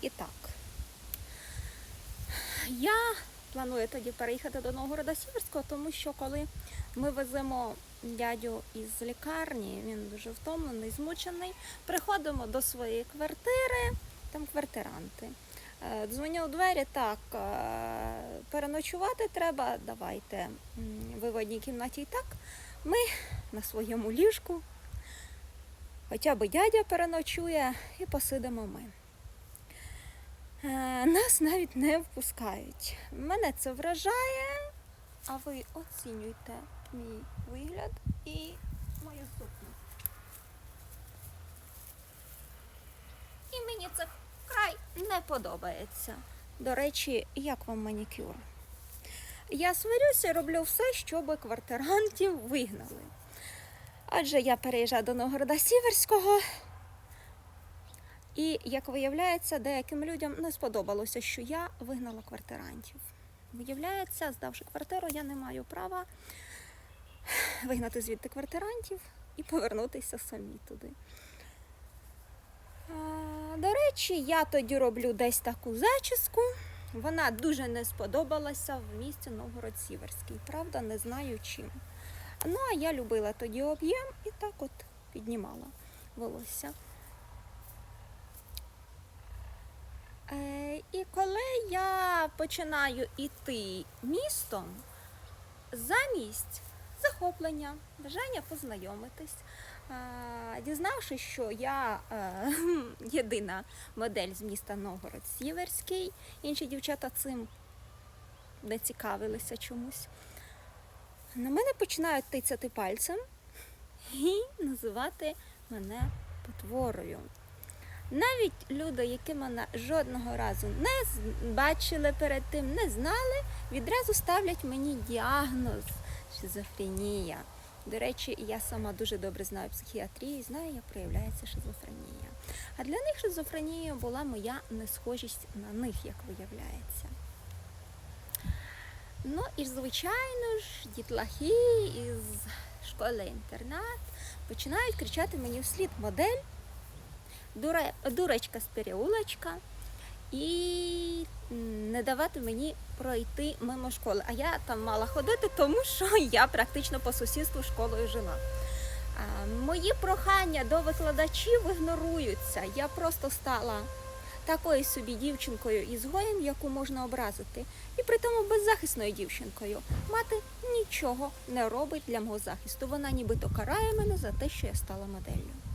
І так. Я планую тоді переїхати до Новгорода Сіверського, тому що коли ми веземо дядю із лікарні, він дуже втомлений, змучений. Приходимо до своєї квартири, там квартиранти. Е, Дзвоню у двері, так, е, переночувати треба, давайте. Ви в одній кімнаті і так. Ми на своєму ліжку, хоча б дядя переночує і посидимо ми. Е, Нас навіть не впускають. Мене це вражає, а ви оцінюйте мій вигляд і мою сукню. І мені це край не подобається. До речі, як вам манікюр? Я сварюся і роблю все, щоб квартирантів вигнали. Адже я переїжджаю до Новгорода Сіверського. І, як виявляється, деяким людям не сподобалося, що я вигнала квартирантів. Виявляється, здавши квартиру, я не маю права вигнати звідти квартирантів і повернутися самі туди. До речі, я тоді роблю десь таку зачіску. Вона дуже не сподобалася в місті Новгород-Сіверський. Правда, не знаю чим. Ну, а я любила тоді об'єм і так от піднімала волосся. І коли я починаю йти містом, замість захоплення, бажання познайомитись, е, дізнавшись, що я е, єдина модель з міста Новгород Сіверський, інші дівчата цим не цікавилися чомусь. На мене починають тицяти пальцем і називати мене потворою. Навіть люди, які мене жодного разу не бачили перед тим, не знали, відразу ставлять мені діагноз шизофренія. До речі, я сама дуже добре знаю психіатрію і знаю, як проявляється шизофренія. А для них шизофренією була моя несхожість на них, як виявляється. Ну і звичайно ж, дітлахи із школи-інтернат починають кричати мені вслід модель дуре, дурочка з переулочка і не давати мені пройти мимо школи. А я там мала ходити, тому що я практично по сусідству школою жила. Мої прохання до викладачів ігноруються. Я просто стала такою собі дівчинкою ізгоєм, яку можна образити, і при тому беззахисною дівчинкою. Мати нічого не робить для мого захисту. Вона нібито карає мене за те, що я стала моделлю.